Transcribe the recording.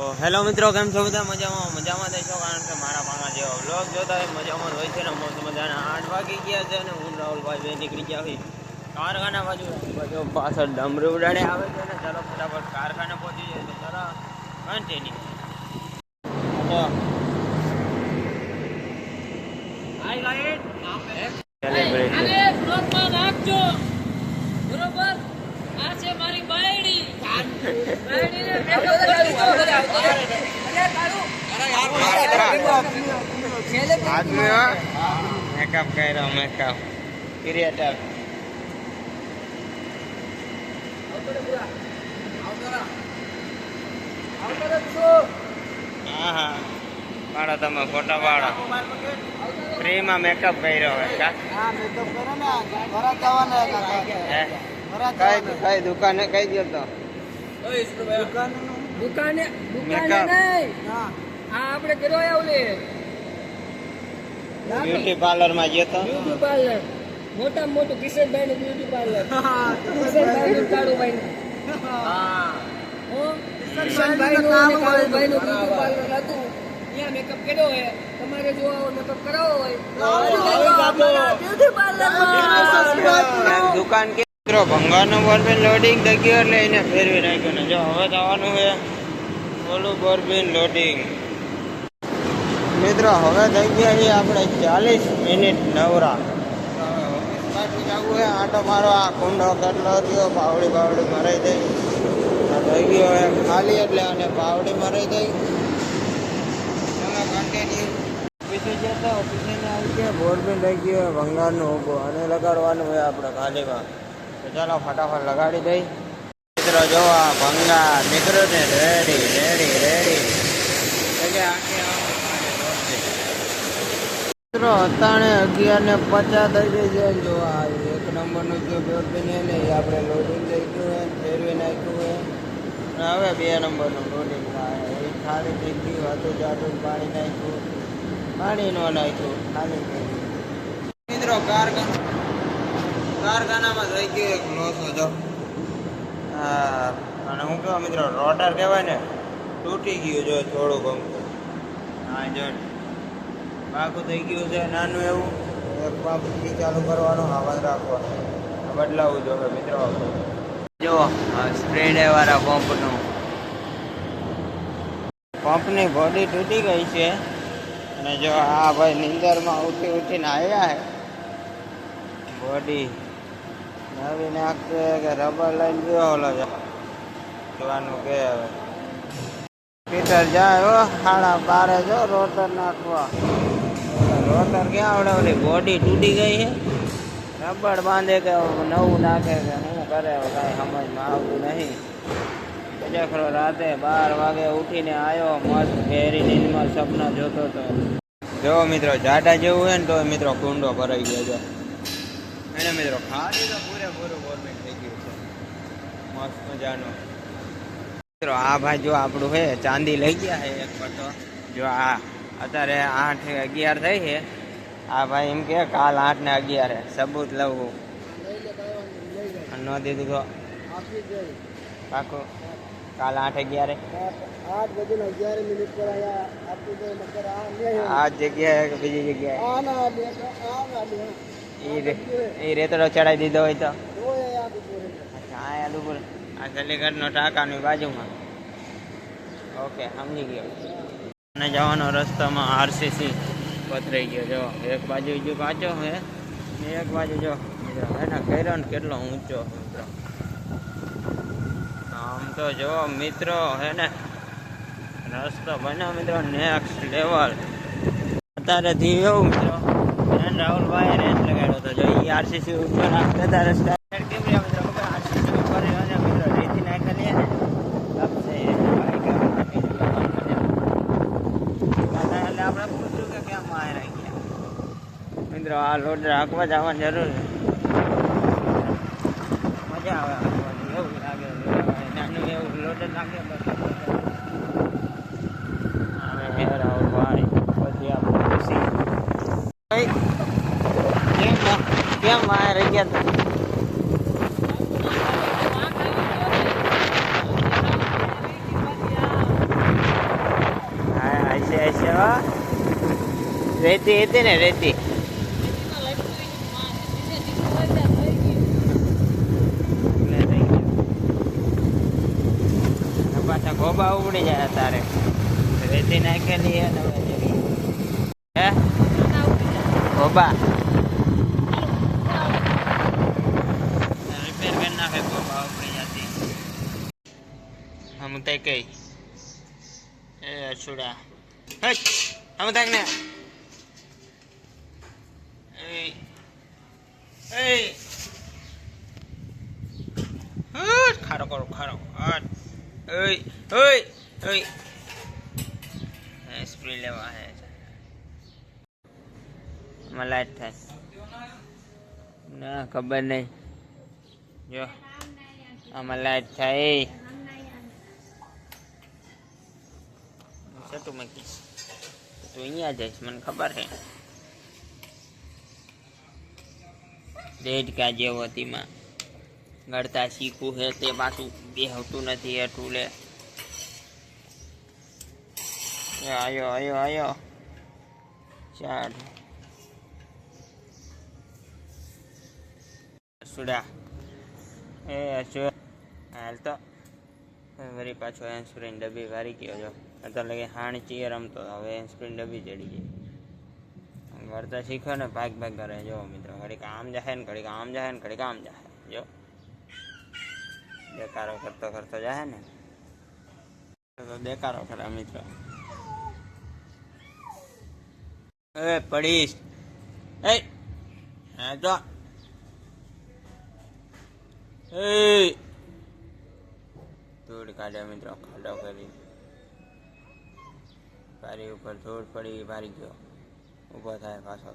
Hello મિત્રો કેમ છો બધા? મજામાં મજામાં થઈ છો? કારણ કે મારા પાણા જેવો વ્લોગ જોતા હોય મજામાં હોય છે ને? મસ્ત મજાના આઠ વાગી ગયા છે ને? હું રાહુલભાઈ બે નીકળી ગયા હોય. કારખાના બાજુ બાજુ પાછળ ડમરી ઉડાડે આવે છે ને? ચાલો ફટાફટ કારખાને પહોંચી જાય તો ચાલો કન્ટિન્યુ બરોબર? આ છે મારી બાયડી બાયડીને મેકઅપ આદમી મેકઅપ કર્યો મેકઅપ ક્રિએટર હા હા પાડો તમે ફોટા પાડો ફ્રીમાં મેકઅપ કર્યો હોય કઈ કઈ દુકાને કઈ ગયો તો દુકાને દુકાને. નહીં આ આપણે કર્યો આવું લે બ્યુટી પાર્લરમાં ગયો તો બ્યુટી પાર્લર મોટા મોટું કિશનભાઈ નું બ્યુટી પાર્લર કિશનભાઈ નું કાળુભાઈ નું હો? કિશનભાઈ નું કાળુભાઈ નું બ્યુટી પાર્લર હતું. ત્યાં મેકઅપ કર્યો હોય. તમારે જો આવો મેકઅપ કરાવવો હોય બ્યુટી પાર્લર દુકાન કે મિત્રો ભંગારનું બોરબીન લોડિંગ થઈ ગયું એટલે એને ફેરવી નાખ્યો ને જો હવે જવાનું છે. ઓલું બોરબીન લોડિંગ મિત્રો હવે થઈ ગયા છે આપણે ચાલીસ મિનિટ નવરા જવું આટો મારો આ કુંડો કેટલો થયો પાવડી પાવડી મરાઈ આ થઈ ગયો હવે ખાલી એટલે અને પાવડી મરાઈ થઈ તમે કન્ટિન્યુ ઓફિસે જતા ઓફિસે આવી ગયા ભંગારનું ઊભો અને લગાડવાનું હોય આપણે ખાલીમાં તો ચાલો ફટાફટ લગાડી દઈ મિત્રો જો આ ભંગાર નીકળ્યો ને રેડી રેડી રેડી એટલે આખી આમ મિત્રો અત્યારે અગિયાર ને પચાસ થઈ ગઈ છે જો આ એક નંબરનું જે છે ને એ આપણે લોડિંગ થઈ ગયું હોય ફેરવી નાખ્યું હોય. હવે બે નંબરનું લોડિંગ થાય. એ ખાલી થઈ હતું જાતું પાણી નાખ્યું. પાણી નો નાખ્યું, ખાલી થઈ મિત્રો કારખાના કારખાનામાં થઈ ગયું એક લોસો જો. હા, અને હું કહેવા મિત્રો, રોટર કહેવાય ને, તૂટી ગયું જો થોડું ગમતું હા, જો. પાકું થઈ ગયું છે, નાનું એવું. એક પંપથી ચાલુ કરવાનું આવાજ રાખવાનો. બદલાવું જોઈએ, મિત્રો. જો સ્પ્રેડે વાળા પંપનું. પંપની બોડી તૂટી ગઈ છે. અને જો આ ભાઈ નિંદરમાં ઉઠી ઉઠીને આવ્યા છે બોડી નવી નાખશે કે રબર લઈને ગયો ઓલો જોવાનું કે હવે. પીટર જાય હો, સાડા બારે જો રોટર નાખવા. રોટર ક્યાં આવડે બોડી તૂટી ગઈ છે. રબડ બાંધે કે નવું નાખે કે શું કરે કાંઈ સમજમાં આવતું નહીં. ખરો રાતે બાર વાગે ઉઠીને આવ્યો મસ્ત ઘેરી નીંદમાં સપના જોતો હતો જો મિત્રો, જાડા જેવું હોય ને તો મિત્રો કુંડો ભરાઈ ગયો છે. એને મિત્રો ખાલી તો પૂરેપૂરું ગોરમેન્ટ થઈ ગયું છે. મસ્ત મજાનું. મિત્રો, આ ભાઈ જો આપણું છે ચાંદી લઈ ગયા છે એક પટો જો આ. અત્યારે આઠ અગિયાર થઈ છે. આ ભાઈ એમ કે કાલ આઠ ને અગિયારે સબૂત લઉં ન દીધું તો પાકું. કાલ આઠ અગિયારે આઠ બજે ને અગિયાર મિનિટ પર આયા. આપી દે મગર આ લે આ જગ્યાએ કે બીજી જગ્યાએ? આ ના લે આ ના લે. એ રે એ રેતડો ચડાવી દીધો હોય તો. ઓય આ બપોરે અચ્છા આ યાદ ઉપર આ જલીગઢનો ટાંકાની બાજુમાં. ઓકે સમજી ગયો. અને જવાનો રસ્તામાં આરસીસી પથરાઈ ગયો. જો, એક બાજુ જો કાચો હે એક બાજુ જો એના કર્યો કેટલો ઊંચો મિત્રો આમ તો જો, મિત્રો, હે ને, રસ્તો બન્યો, મિત્રો નેક્સ્ટ લેવલ અત્યારે થી એવું, મિત્રો રાહુલભાઈ રેન્જ લગાડ્યો હતો. જો, ઈ આરસીસી ઉપર બધા રસ્તા કેમ રહ્યા મિત્રો ખબર આરસીસી ઉપર અને મિત્રો રેતી નાખેલી હે ને આપશે એ બાઈક આપી દીધું એટલે આપણે પૂછ્યું કે કેમ આ રહી ગયા મિત્રો આ લોડ રાખવા જવાની જરૂર છે. મજા આવે હાંકવાની, એવું લાગે. નાનું એવું લોડ લાગે હવે હે રાહુલભાઈ પછી આપણે કેમ કેમ આ રહી ગયા હા જાય છે હો. રેતી હતી ને રેતી એટલે થઈ ગયું. અને પાછા ગોબા ઉગડી જાય તારે. રેતી નાખેલી હે ને હવે જરી. હે? ગોબા રિપેર કરી નાખે ગોબા ઉગડી જતી. હમ તે કઈ. એ અછુડા. હટ! હમ તાક ને એ એ. હટ! ખારો કરો, ખારો. હટ ઓય હે થાય. ના, ખબર નહીં. જો, આમાં લાઈટ થાય. સટું મૂકીશ? તું અહીંયા જઈશ, મને ખબર છે. દેડકા જેવો તેમાં ગળતા શીખવું છે, તે પાછું બેહતું નથી એટલું લે. આયો આયો આયો. ચાલ. સુડા. એ અશુ. હાલ તો. વરી પાછો એન્સપ્રિન ડબ્બી વારી ગયો જો. અત્યારે હાણ ચીએ રમતો હવે એન્સપ્રિન ડબ્બી ચડી ગઈ. વળતા શીખો ને ભાગ ભાગ કરે. જો મિત્રો ઘડીક આમ જાય ને, ઘડીક આમ જાય ને, ઘડીક આમ જાય જો. દેકારો કરતો કરતો જાય ને. તો દેકારો કરે મિત્રો એ પડીશ. એ હા તો એ. ધૂળ કાઢ્યા મિત્રો, ખાડો કરી. પારી ઉપર ધૂળ પડી ભારી ગયો ઊભો થાય પાછો.